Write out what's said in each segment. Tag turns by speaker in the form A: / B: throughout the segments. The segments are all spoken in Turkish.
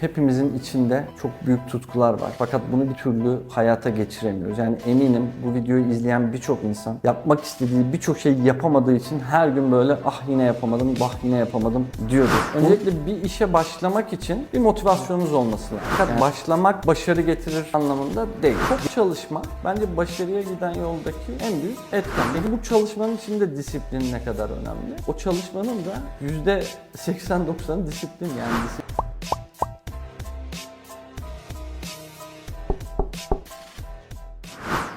A: Hepimizin içinde çok büyük tutkular var. Fakat bunu bir türlü hayata geçiremiyoruz. Yani eminim bu videoyu izleyen birçok insan yapmak istediği birçok şey yapamadığı için her gün böyle ah yine yapamadım, bah yine yapamadım diyordur. Öncelikle bir işe başlamak için bir motivasyonunuz olması lazım. Fakat başlamak başarı getirir anlamında değil. Çok çalışma bence başarıya giden yoldaki en büyük etken. Peki bu çalışmanın içinde disiplin ne kadar önemli? O çalışmanın da %80-90'ı disiplin yani disiplin.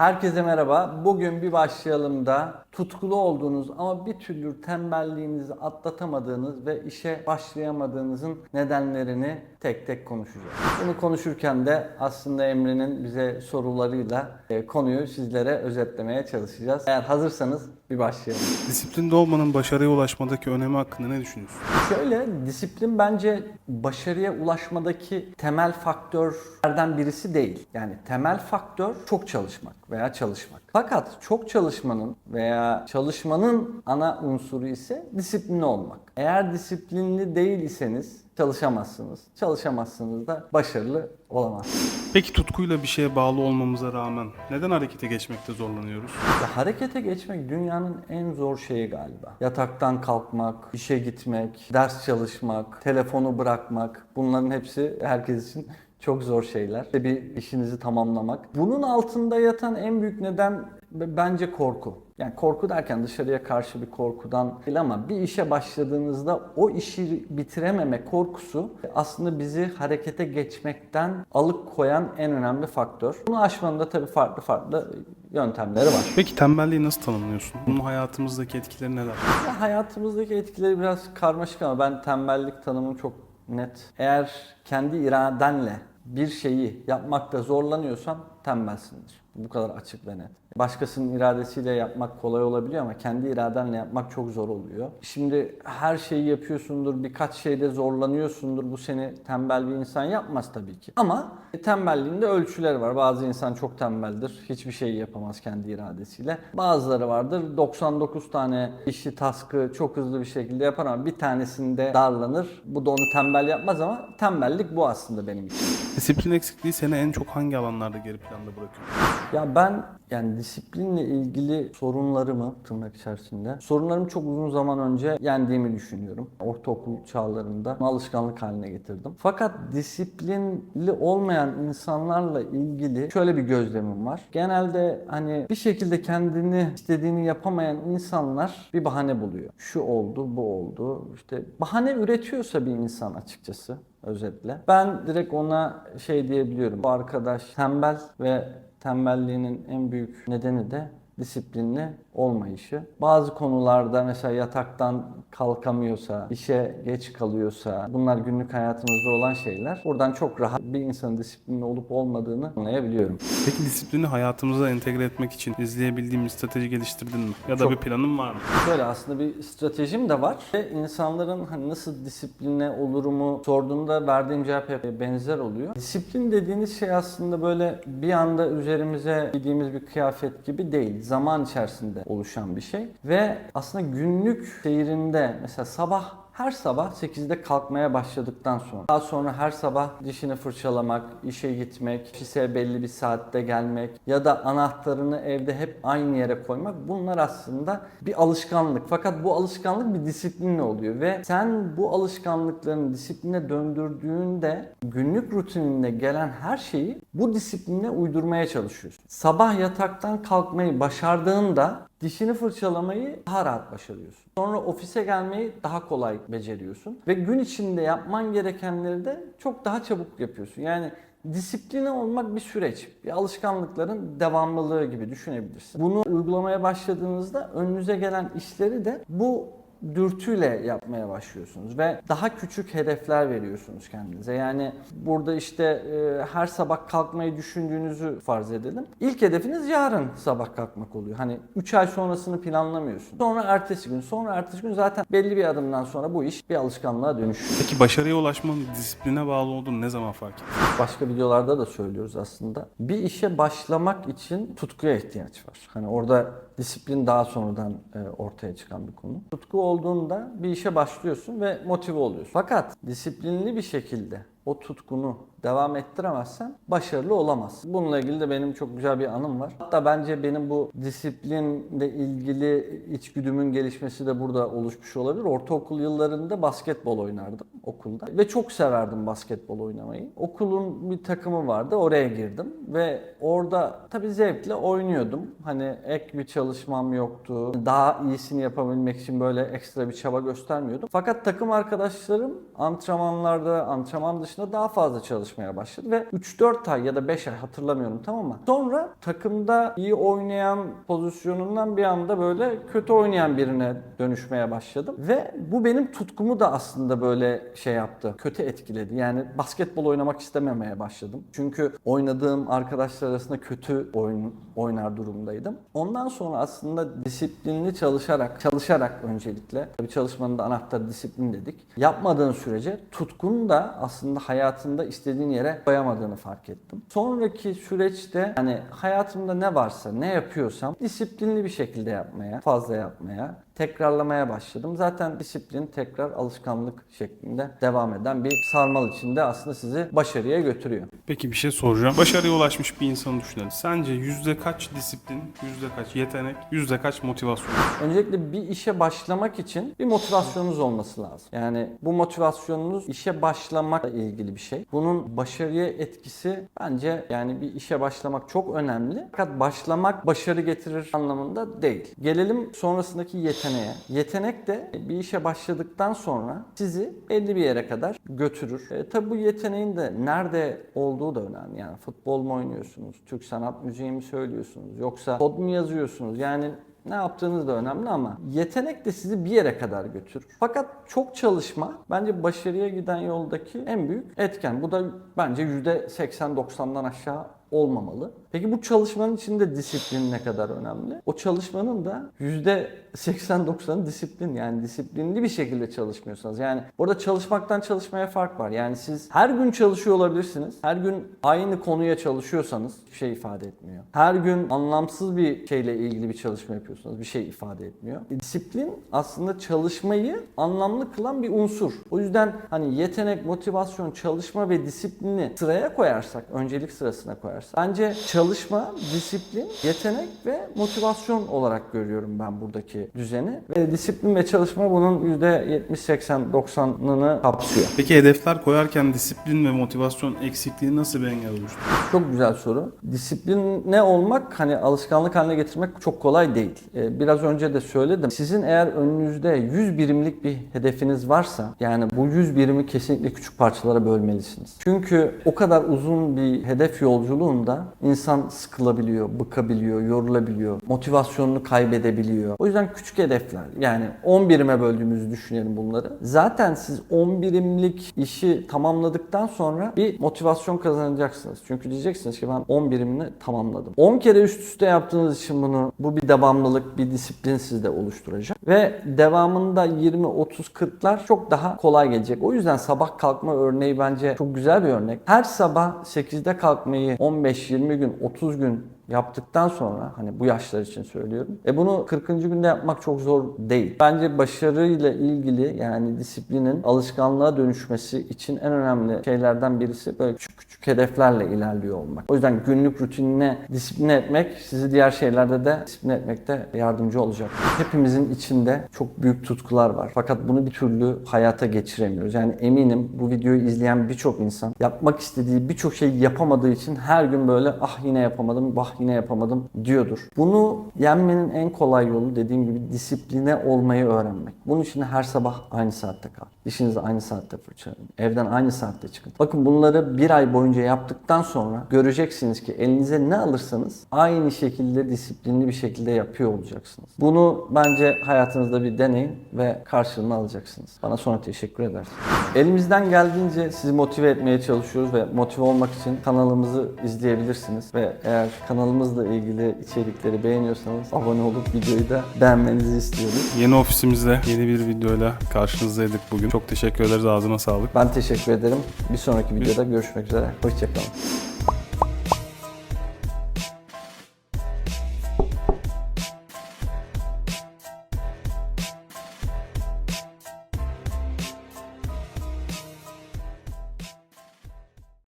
A: Herkese merhaba. Bugün bir başlayalım da tutkulu olduğunuz ama bir türlü tembelliğinizi atlatamadığınız ve işe başlayamadığınızın nedenlerini tek tek konuşacağız. Bunu konuşurken de aslında Emre'nin bize sorularıyla e, konuyu sizlere özetlemeye çalışacağız. Eğer hazırsanız bir başlayalım.
B: Disiplinde olmanın başarıya ulaşmadaki önemi hakkında ne düşünüyorsun?
A: Şöyle disiplin bence başarıya ulaşmadaki temel faktörlerden birisi değil. Yani temel faktör çok çalışmak veya çalışmak. Fakat çok çalışmanın veya çalışmanın ana unsuru ise disiplinli olmak. Eğer disiplinli değil iseniz çalışamazsınız. Çalışamazsınız da başarılı olamazsınız.
B: Peki tutkuyla bir şeye bağlı olmamıza rağmen neden harekete geçmekte zorlanıyoruz?
A: Ya harekete geçmek dünyanın en zor şeyi galiba. Yataktan kalkmak, işe gitmek, ders çalışmak, telefonu bırakmak bunların hepsi herkes için çok zor şeyler. İşte bir işinizi tamamlamak. Bunun altında yatan en büyük neden bence korku. Yani korku derken dışarıya karşı bir korkudan değil ama bir işe başladığınızda o işi bitirememe korkusu aslında bizi harekete geçmekten alıkoyan en önemli faktör. Bunu aşmanın da tabii farklı farklı yöntemleri var.
B: Peki tembelliği nasıl tanımlıyorsun? Bunun hayatımızdaki etkileri neler?
A: Ya hayatımızdaki etkileri biraz karmaşık ama ben tembellik tanımım çok net. Eğer kendi iradenle bir şeyi yapmakta zorlanıyorsan tembelsindir. Bu kadar açık ve net. Başkasının iradesiyle yapmak kolay olabiliyor ama kendi iradenle yapmak çok zor oluyor. Şimdi her şeyi yapıyorsundur, birkaç şeyde zorlanıyorsundur. Bu seni tembel bir insan yapmaz tabii ki. Ama tembelliğinde ölçüleri var. Bazı insan çok tembeldir. Hiçbir şey yapamaz kendi iradesiyle. Bazıları vardır. 99 tane işi, task'ı çok hızlı bir şekilde yapar ama bir tanesinde darlanır. Bu da onu tembel yapmaz ama tembellik bu aslında benim için.
B: Disiplin eksikliği seni en çok hangi alanlarda geri planda bırakıyor?
A: Ya ben yani disiplinle ilgili sorunlarımı tırnak içerisinde sorunlarımı çok uzun zaman önce yendiğimi düşünüyorum. Ortaokul çağlarında alışkanlık haline getirdim. Fakat disiplinli olmayan insanlarla ilgili şöyle bir gözlemim var. Genelde hani bir şekilde kendini istediğini yapamayan insanlar bir bahane buluyor. Şu oldu, bu oldu. İşte bahane üretiyorsa bir insan açıkçası özetle. Ben direkt ona şey diyebiliyorum. Bu arkadaş tembel ve tembelliğinin en büyük nedeni de disiplinli olmayışı. Bazı konularda mesela yataktan kalkamıyorsa, işe geç kalıyorsa, bunlar günlük hayatımızda olan şeyler. Buradan çok rahat bir insanın disiplinli olup olmadığını anlayabiliyorum.
B: Peki disiplini hayatımıza entegre etmek için izleyebildiğim bir strateji geliştirdin mi? Ya da
A: Çok.
B: bir planın var mı?
A: Şöyle aslında bir stratejim de var ve insanların hani nasıl disipline olurumu sorduğunda verdiğim cevap hep benzer oluyor. Disiplin dediğiniz şey aslında böyle bir anda üzerimize giydiğimiz bir kıyafet gibi değil. Zaman içerisinde oluşan bir şey ve aslında günlük seyrinde mesela sabah her sabah 8'de kalkmaya başladıktan sonra daha sonra her sabah dişini fırçalamak, işe gitmek, ofise belli bir saatte gelmek ya da anahtarını evde hep aynı yere koymak bunlar aslında bir alışkanlık. Fakat bu alışkanlık bir disiplinle oluyor ve sen bu alışkanlıklarını disipline döndürdüğünde günlük rutininde gelen her şeyi bu disipline uydurmaya çalışıyorsun. Sabah yataktan kalkmayı başardığında dişini fırçalamayı daha rahat başarıyorsun. Sonra ofise gelmeyi daha kolay beceriyorsun. Ve gün içinde yapman gerekenleri de çok daha çabuk yapıyorsun. Yani disipline olmak bir süreç. Bir alışkanlıkların devamlılığı gibi düşünebilirsin. Bunu uygulamaya başladığınızda önünüze gelen işleri de bu dürtüyle yapmaya başlıyorsunuz ve daha küçük hedefler veriyorsunuz kendinize. Yani burada işte e, her sabah kalkmayı düşündüğünüzü farz edelim. İlk hedefiniz yarın sabah kalkmak oluyor. Hani 3 ay sonrasını planlamıyorsun. Sonra ertesi gün, sonra ertesi gün zaten belli bir adımdan sonra bu iş bir alışkanlığa dönüşüyor.
B: Peki başarıya ulaşmanın disipline bağlı olduğunu ne zaman fark ettin?
A: Başka videolarda da söylüyoruz aslında. Bir işe başlamak için tutkuya ihtiyaç var. Hani orada disiplin daha sonradan e, ortaya çıkan bir konu. Tutku olduğunda bir işe başlıyorsun ve motive oluyorsun. Fakat disiplinli bir şekilde o tutkunu devam ettiremezsen başarılı olamazsın. Bununla ilgili de benim çok güzel bir anım var. Hatta bence benim bu disiplinle ilgili içgüdümün gelişmesi de burada oluşmuş olabilir. Ortaokul yıllarında basketbol oynardım okulda ve çok severdim basketbol oynamayı. Okulun bir takımı vardı. Oraya girdim ve orada tabii zevkle oynuyordum. Hani ek bir çalışmam yoktu. Daha iyisini yapabilmek için böyle ekstra bir çaba göstermiyordum. Fakat takım arkadaşlarım antrenmanlarda, antrenman dışında daha fazla çalışmaya başladı ve 3-4 ay ya da 5 ay hatırlamıyorum tamam mı? Sonra takımda iyi oynayan pozisyonundan bir anda böyle kötü oynayan birine dönüşmeye başladım ve bu benim tutkumu da aslında böyle şey yaptı. Kötü etkiledi. Yani basketbol oynamak istememeye başladım. Çünkü oynadığım arkadaşlar arasında kötü oyun oynar durumdaydım. Ondan sonra aslında disiplinli çalışarak, çalışarak öncelikle, tabii çalışmanın da anahtarı disiplin dedik. Yapmadığın sürece tutkun da aslında hayatında istediğin yere koyamadığını fark ettim. Sonraki süreçte hani hayatımda ne varsa, ne yapıyorsam disiplinli bir şekilde yapmaya, fazla yapmaya, tekrarlamaya başladım. Zaten disiplin tekrar alışkanlık şeklinde devam eden bir sarmal içinde aslında sizi başarıya götürüyor.
B: Peki bir şey soracağım. Başarıya ulaşmış bir insanı düşünelim. Sence yüzde kaç disiplin, yüzde kaç yetenek, yüzde kaç motivasyon?
A: Öncelikle bir işe başlamak için bir motivasyonunuz olması lazım. Yani bu motivasyonunuz işe başlamakla ilgili bir şey. Bunun başarıya etkisi bence yani bir işe başlamak çok önemli. Fakat başlamak başarı getirir anlamında değil. Gelelim sonrasındaki yeteneğe. Yetenek de bir işe başladıktan sonra sizi belli bir yere kadar götürür. E, tabi bu yeteneğin de nerede olduğu da önemli. Yani futbol mu oynuyorsunuz, Türk sanat müziği mi söylüyorsunuz, yoksa kod mu yazıyorsunuz? Yani ne yaptığınız da önemli ama yetenek de sizi bir yere kadar götürür. Fakat çok çalışma bence başarıya giden yoldaki en büyük etken. Bu da bence %80-90'dan aşağı olmamalı. Peki bu çalışmanın içinde disiplin ne kadar önemli? O çalışmanın da %80-90'ı disiplin. Yani disiplinli bir şekilde çalışmıyorsanız. Yani orada çalışmaktan çalışmaya fark var. Yani siz her gün çalışıyor olabilirsiniz. Her gün aynı konuya çalışıyorsanız hiçbir şey ifade etmiyor. Her gün anlamsız bir şeyle ilgili bir çalışma yapıyorsanız bir şey ifade etmiyor. E, Disiplin aslında çalışmayı anlamlı kılan bir unsur. O yüzden hani yetenek, motivasyon, çalışma ve disiplini sıraya koyarsak, öncelik sırasına koyarsak bence çalışma, disiplin, yetenek ve motivasyon olarak görüyorum ben buradaki düzeni. Ve disiplin ve çalışma bunun %70-80-90'ını kapsıyor.
B: Peki hedefler koyarken disiplin ve motivasyon eksikliği nasıl bir engel oluşturuyor?
A: Çok güzel soru. Disiplin ne olmak hani alışkanlık haline getirmek çok kolay değil. Ee, Biraz önce de söyledim. Sizin eğer önünüzde 100 birimlik bir hedefiniz varsa yani bu 100 birimi kesinlikle küçük parçalara bölmelisiniz. Çünkü o kadar uzun bir hedef yolculuğunda insan sıkılabiliyor, bıkabiliyor, yorulabiliyor, motivasyonunu kaybedebiliyor. O yüzden küçük hedefler yani 10 birime böldüğümüzü düşünelim bunları. Zaten siz 10 birimlik işi tamamladıktan sonra bir motivasyon kazanacaksınız. Çünkü diyeceksiniz ki ben 10 birimini tamamladım. 10 kere üst üste yaptığınız için bunu bu bir devamlılık, bir disiplin sizde oluşturacak. Ve devamında 20, 30, 40'lar çok daha kolay gelecek. O yüzden sabah kalkma örneği bence çok güzel bir örnek. Her sabah 8'de kalkmayı 15, 20 gün, 30 gün yaptıktan sonra hani bu yaşlar için söylüyorum. E bunu 40. günde yapmak çok zor değil. Bence başarıyla ilgili yani disiplinin alışkanlığa dönüşmesi için en önemli şeylerden birisi böyle küçük küçük hedeflerle ilerliyor olmak. O yüzden günlük rutinine disipline etmek sizi diğer şeylerde de disipline etmekte yardımcı olacak. Hepimizin içinde çok büyük tutkular var. Fakat bunu bir türlü hayata geçiremiyoruz. Yani eminim bu videoyu izleyen birçok insan yapmak istediği birçok şeyi yapamadığı için her gün böyle ah yine yapamadım, bah yine yapamadım diyordur. Bunu yenmenin en kolay yolu dediğim gibi disipline olmayı öğrenmek. Bunun için her sabah aynı saatte kalk. Dişinizi aynı saatte fırçalayın. Evden aynı saatte çıkın. Bakın bunları bir ay boyunca yaptıktan sonra göreceksiniz ki elinize ne alırsanız aynı şekilde disiplinli bir şekilde yapıyor olacaksınız. Bunu bence hayatınızda bir deneyin ve karşılığını alacaksınız. Bana sonra teşekkür edersiniz. Elimizden geldiğince sizi motive etmeye çalışıyoruz ve motive olmak için kanalımızı izleyebilirsiniz. Ve eğer kanalımızla ilgili içerikleri beğeniyorsanız abone olup videoyu da beğenmenizi istiyoruz.
B: Yeni ofisimizde yeni bir videoyla karşınızdaydık bugün. Çok teşekkür ederiz. Ağzına sağlık.
A: Ben teşekkür ederim. Bir sonraki videoda görüşmek üzere. Hoşçakalın.